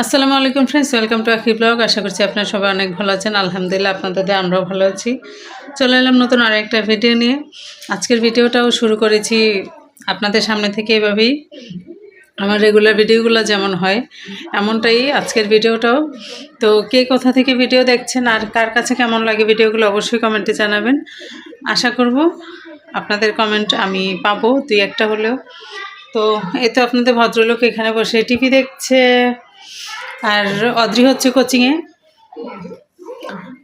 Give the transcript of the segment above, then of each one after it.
আসসালামু আলাইকুম friends welcome to Akhi blog আশা করছি আপনারা সবাই অনেক ভালো আছেন। আলহামদুলিল্লাহ, আপনাদের আমরাও ভালো আছি। চলে এলাম নতুন আরেকটা ভিডিও নিয়ে। আজকের ভিডিওটাও শুরু করেছি আপনাদের সামনে থেকে এভাবেই। আমার রেগুলার ভিডিওগুলো যেমন হয়, এমনটাই আজকের ভিডিওটাও তো কে কোথা থেকে ভিডিও দেখছেন আর কার কাছে কেমন লাগে ভিডিওগুলো অবশ্যই কমেন্টে জানাবেন। আশা করব আপনাদের কমেন্ট আমি পাবো দুই একটা হলেও। তো এই তো আপনাদের ভদ্রলোক এখানে বসে টিভি দেখছে। আর অদ্রি হচ্ছে কোচিংয়ে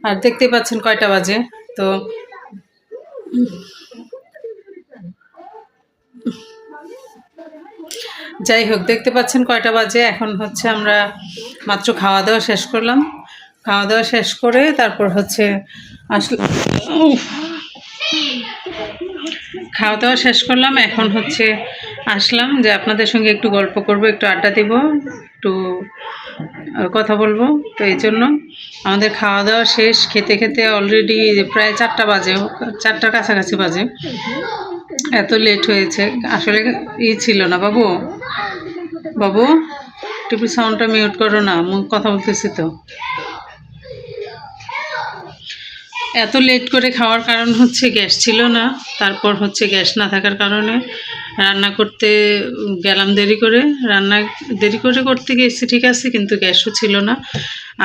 আর দেখতে পাচ্ছেন কয়টা বাজে। তো যাই হোক, দেখতে পাচ্ছেন কয়টা বাজে। এখন হচ্ছে আমরা মাত্র খাওয়া দাওয়া শেষ করলাম। খাওয়া দাওয়া শেষ করে তারপর হচ্ছে আসলে। খাওয়া দাওয়া শেষ করলাম। এখন হচ্ছে আসলাম যে আপনাদের সঙ্গে একটু গল্প করব, একটু আড্ডা দিব, একটু কথা বলব। তো এই জন্য আমাদের খাওয়া দাওয়া শেষ। খেতে খেতে অলরেডি প্রায় চারটা বাজে, চারটার কাছাকাছি বাজে। এত লেট হয়েছে। আসলে ই ছিল না। বাবু বাবু টিভি সাউন্ডটা মিউট করো না। কথা বলতেছি তো। এত লেট করে খাওয়ার কারণ হচ্ছে গ্যাস ছিল না। তারপর হচ্ছে গ্যাস না থাকার কারণে রান্না করতে গেলাম দেরি করে। রান্না দেরি করে করতে গেছি, ঠিক আছে, কিন্তু গ্যাসও ছিল না।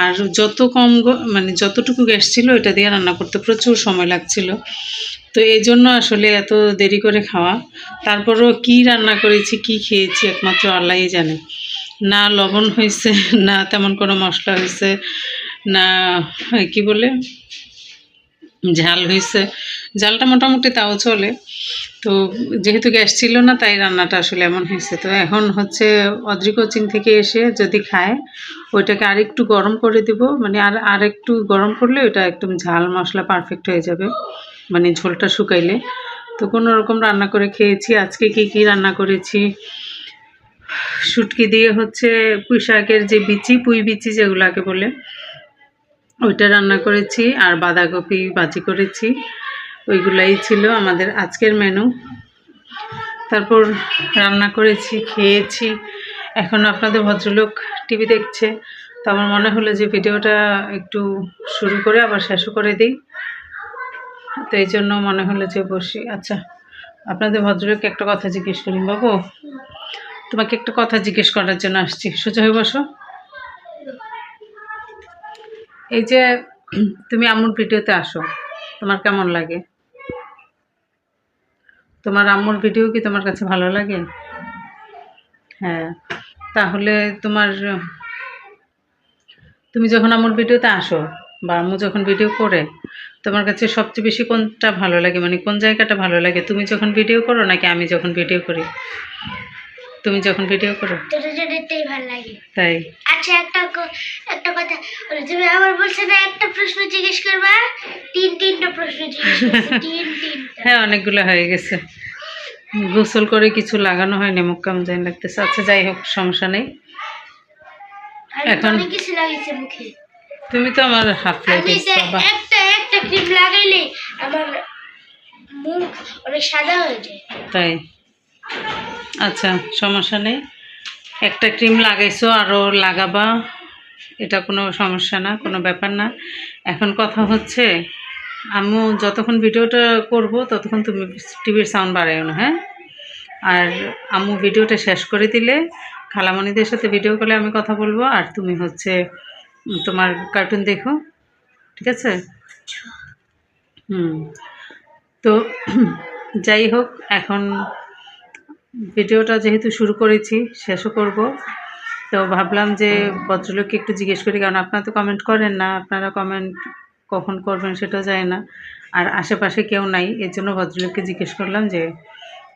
আর যত কম মানে যতটুকু গ্যাস ছিল এটা দিয়ে রান্না করতে প্রচুর সময় লাগছিল। তো এই জন্য আসলে এত দেরি করে খাওয়া। তারপরও কি রান্না করেছি, কি খেয়েছি একমাত্র আল্লাহই জানে। না লবণ হয়েছে, না তেমন কোনো মশলা হয়েছে, না, কি বলে, ঝাল হয়েছে। ঝালটা মোটামুটি তাও চলে। তো যেহেতু গ্যাস ছিল না, তাই রান্নাটা আসলে এমন হয়েছে। তো এখন হচ্ছে অদ্রি কোচিং থেকে এসে যদি খায়, ওইটাকে আর একটু গরম করে দিব। মানে আর আর একটু গরম করলে ওইটা একদম ঝাল মশলা পারফেক্ট হয়ে যাবে। মানে ঝোলটা শুকাইলে। তো কোনো রকম রান্না করে খেয়েছি। আজকে কি কি রান্না করেছি? শুটকি দিয়ে হচ্ছে পুঁই শাকের যে বিচি, পুঁই বিচি যেগুলাকে বলে, ওইটা রান্না করেছি। আর বাঁধাকপি ভাজি করেছি। ওইগুলাই ছিল আমাদের আজকের মেনু। তারপর রান্না করেছি, খেয়েছি। এখন আপনাদের ভদ্রলোক টিভি দেখছে। তো আমার মনে হলো যে ভিডিওটা একটু শুরু করে আবার শেষও করে দিই। তো এই জন্য মনে হলো যে বসি। আচ্ছা আপনাদের ভদ্রলোককে একটা কথা জিজ্ঞেস করি বাবু। তোমাকে একটা কথা জিজ্ঞেস করার জন্য আসছি। সোজা হয়ে বসো। এই যে তুমি আম্মুর ভিডিওতে আসো, তোমার কেমন লাগে? তোমার আম্মুর ভিডিও কি তোমার কাছে ভালো লাগে? হ্যাঁ তাহলে তোমার, তুমি যখন আম্মুর ভিডিওতে আসো বা আম্মু যখন ভিডিও করে তোমার কাছে সবচেয়ে বেশি কোনটা ভালো লাগে? মানে কোন জায়গাটা ভালো লাগে? তুমি যখন ভিডিও করো নাকি আমি যখন ভিডিও করি? তুমি যখন ভিডিও করো? দুটো ভালো লাগে। তাই? আচ্ছা একটা একটা কথা তুমি আবার বলছো না একটা প্রশ্ন জিজ্ঞেস করবা? তিন তিনটা প্রশ্ন জিজ্ঞেস তিন তিনটা। হ্যাঁ অনেকগুলো হয়ে গেছে। গোসল করে কিছু লাগানো হয়নি মুখ কেমন জানি লাগতেছে। আচ্ছা যাই হোক সমস্যা নেই। এখন- কিছু লাগাইছে মুখে। তুমি তো আমার বাবা। একটা সাদা হয়ে যায়। তাই? আচ্ছা সমস্যা নেই। একটা ক্রিম লাগাইছো আরও লাগাবা। এটা কোনো সমস্যা না কোনো ব্যাপার না। এখন কথা হচ্ছে আম্মু যতক্ষণ ভিডিওটা করব ততক্ষণ তুমি টিভির সাউন্ড বাড়াইও না হ্যাঁ? আর আম্মু ভিডিওটা শেষ করে দিলে খালামণিদের সাথে ভিডিও কলে আমি কথা বলব আর তুমি হচ্ছে তোমার কার্টুন দেখো ঠিক আছে? হুম। তো যাই হোক, এখন ভিডিওটা যেহেতু শুরু করেছি, শেষও করব। তো ভাবলাম যে ভদ্রলোককে একটু জিজ্ঞেস করি, কারণ আপনারা তো কমেন্ট করেন না, আপনারা কমেন্ট কখন করবেন সেটাও যায় না। আর আশেপাশে কেউ নাই, এর জন্য ভদ্রলোককে জিজ্ঞেস করলাম যে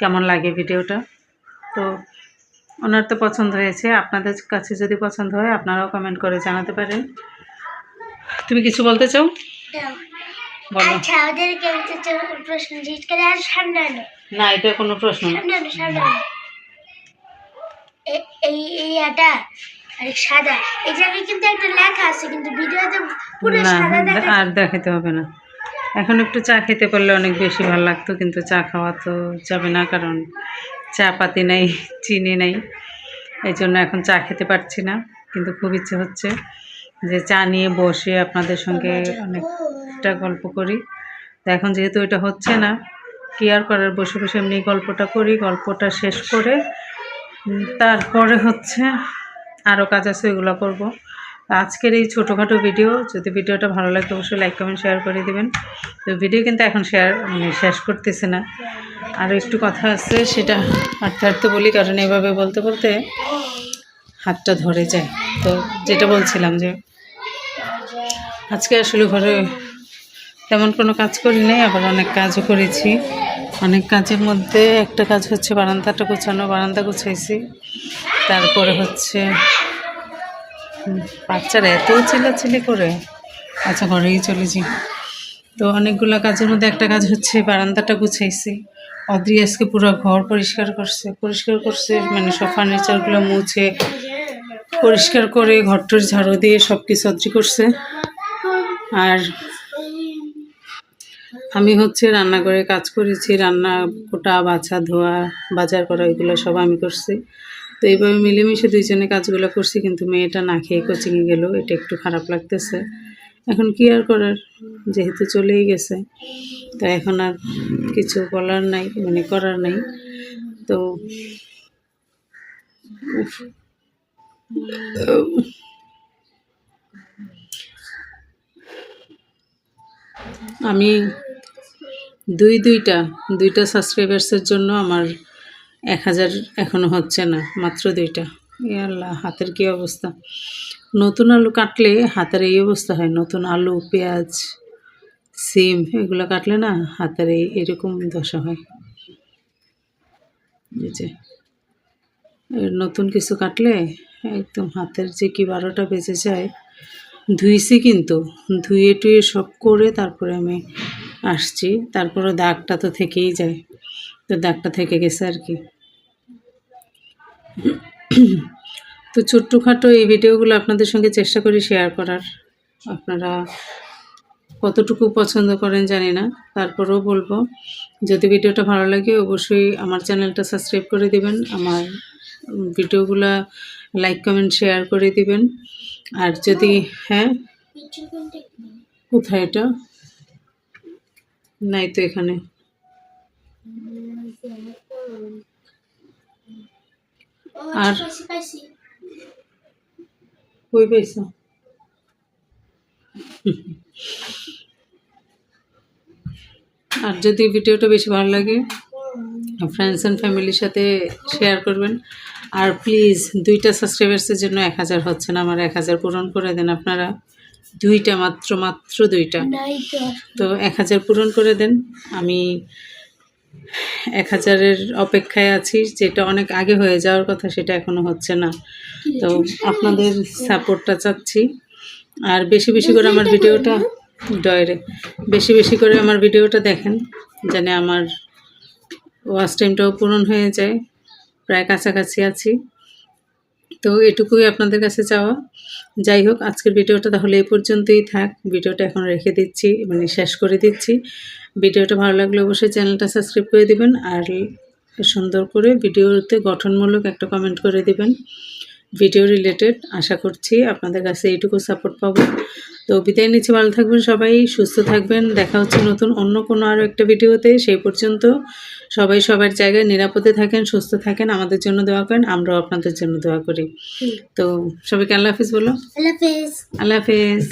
কেমন লাগে ভিডিওটা। তো ওনার তো পছন্দ হয়েছে, আপনাদের কাছে যদি পছন্দ হয়, আপনারাও কমেন্ট করে জানাতে পারেন। তুমি কিছু বলতে চাও। বলো আচ্ছা ওদেরকে একটা প্রশ্ন জিজ্ঞেস করে আর সামনে না এটা কোনো প্রশ্ন সামনে সামনে এই এই আটা আর সাদা এই জায়গায় কিন্তু একটা লেখা আছে কিন্তু ভিডিওতে পুরো না সাদা দেখা আর দেখাতে হবে না। এখন একটু চা খেতে পারলে অনেক বেশি ভালো লাগতো কিন্তু চা খাওয়া তো যাবে না কারণ চা পাতি নাই চিনি নেই। এই জন্য এখন চা খেতে পারছি না কিন্তু খুব ইচ্ছে হচ্ছে যে চা নিয়ে বসে আপনাদের সঙ্গে অনেকটা গল্প করি। তো এখন যেহেতু এটা হচ্ছে না কি আর করার বসে বসে এমনি গল্পটা করি, গল্পটা শেষ করে তারপরে হচ্ছে আরও কাজ আছে ওইগুলো করব। আজকের এই ছোটোখাটো ভিডিও যদি ভিডিওটা ভালো লাগে অবশ্যই লাইক কমেন্ট শেয়ার করে দিবেন। তো ভিডিও কিন্তু এখন শেয়ার মানে শেষ করতেছে না। আরও একটু কথা আছে, সেটা হাঁটতে হাঁটতে বলি, কারণ এভাবে বলতে বলতে হাতটা ধরে যায়। তো যেটা বলছিলাম যে, আজকে আসলে ঘরে তেমন কোনো কাজ করি নাই, আবার অনেক কাজও করেছি। অনেক কাজের মধ্যে একটা কাজ হচ্ছে বারান্দাটা গোছানো, বারান্দা গুছাইছি। তারপরে হচ্ছে বাচ্চারা এত চিল্লাচিল্লি করে আচ্ছা ঘরেই চলেছি তো অনেকগুলো কাজের মধ্যে একটা কাজ হচ্ছে বারান্দাটা গুছাইছি। অদ্রি আজকে পুরো ঘর পরিষ্কার করছে পরিষ্কার করছে মানে সব ফার্নিচারগুলো মুছে, পরিষ্কার করে ঘরটর ঝাড়ু দিয়ে সব কিছু অদ্রি করছে। আর আমি হচ্ছে রান্নাঘরে কাজ করেছি, রান্না, কোটা, বাছা, ধোয়া, বাজার করা, এগুলো সব আমি করছি। তো এইভাবে মিলেমিশে দুইজনে কাজগুলো করছি, কিন্তু মেয়েটা না খেয়ে কোচিংয়ে গেল, এটা একটু খারাপ লাগতেছে। এখন কি আর করার? যেহেতু চলেই গেছে, তো এখন আর কিছু বলার নাই মানে করার নাই। তো আমি দুই দুইটা দুইটা সাবস্ক্রাইবার্সের জন্য আমার এক হাজার এখনও হচ্ছে না, মাত্র দুইটা। এ আল্লাহ হাতের কী অবস্থা? নতুন আলু কাটলে হাতের এই অবস্থা হয়, নতুন আলু, পেঁয়াজ, সিম, এগুলো কাটলে না হাতের এই, এরকম দশা হয়। যে নতুন কিছু কাটলে একদম হাতের যে কি বারোটা বেজে যায়, ধুইছি কিন্তু, ধুয়ে টুয়ে সব করে তারপরে আমি আসছি। তারপরে দাগটা তো থেকেই যায়। তো দাগটা থেকে গেছে আর কি। তো ছোট্টখাটো এই ভিডিওগুলো আপনাদের সঙ্গে চেষ্টা করি শেয়ার করার। আপনারা কতটুকু পছন্দ করেন জানি না। তারপরেও বলব, যদি ভিডিওটা ভালো লাগে অবশ্যই আমার চ্যানেলটা সাবস্ক্রাইব করে দিবেন, আমার ভিডিওগুলো লাইক কমেন্ট শেয়ার করে দিবেন। আর যদি হ্যাঁ? কোথায় এটা? নাই তো এখানে। আর কই পাইছো? আর যদি ভিডিওটা বেশি ভালো লাগে ফ্রেন্ডস অ্যান্ড ফ্যামিলির সাথে শেয়ার করবেন। আর প্লিজ দুইটা সাবস্ক্রাইবার্সের জন্য এক হাজার হচ্ছে না, আমার এক হাজার পূরণ করে দেন আপনারা। দুইটা মাত্র মাত্র দুইটা। তো এক হাজার পূরণ করে দেন। আমি এক হাজারের অপেক্ষায় আছি যেটা অনেক আগে হয়ে যাওয়ার কথা সেটা এখনও হচ্ছে না। তো আপনাদের সাপোর্টটা চাচ্ছি। আর বেশি বেশি করে আমার ভিডিওটা ডয়রে বেশি বেশি করে আমার ভিডিওটা দেখেন যেন আমার ওয়াচ টাইমটাও পূরণ হয়ে যায়। প্রায় কাছাকাছি আছি। তো এটুকুই আপনাদের কাছে চাওয়া। যাই হোক, আজকের ভিডিওটা তাহলে এই পর্যন্তই থাক। ভিডিওটা এখন রেখে দিচ্ছি মানে শেষ করে দিচ্ছি। ভিডিওটা ভালো লাগলে অবশ্যই চ্যানেলটা সাবস্ক্রাইব করে দিবেন আর সুন্দর করে ভিডিওতে গঠনমূলক একটা কমেন্ট করে দিবেন। ভিডিও রিলেটেড আশা করছি আপনাদের কাছে এইটুকু সাপোর্ট পাবো। তো বিদায় নিচ্ছি ভালো থাকবেন সবাই সুস্থ থাকবেন দেখা হচ্ছে নতুন অন্য কোনো আরও একটা ভিডিওতে সেই পর্যন্ত সবাই সবার জায়গায় নিরাপদে থাকেন সুস্থ থাকেন আমাদের জন্য দোয়া করেন আমরাও আপনাদের জন্য দোয়া করি। তো সবাইকে আল্লাহ হাফিজ বলো। আল্লাহ হাফিজ। আল্লাহ হাফিজ।